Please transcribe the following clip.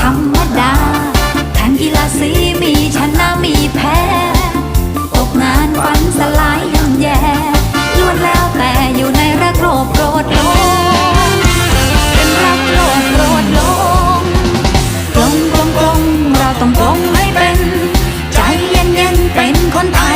ธรรมดาแข่งกีฬาสีมีชนะมีแพ้ ตกงานฝันสลายย่ำแย่ล้วนแล้วแต่อยู่ในรักโรคโกรธโลงเป็นรักโรคโกรธโลงกลงกลงกลงเราต้องกลงให้เป็น ใจเย็นเย็นเป็นคนไทย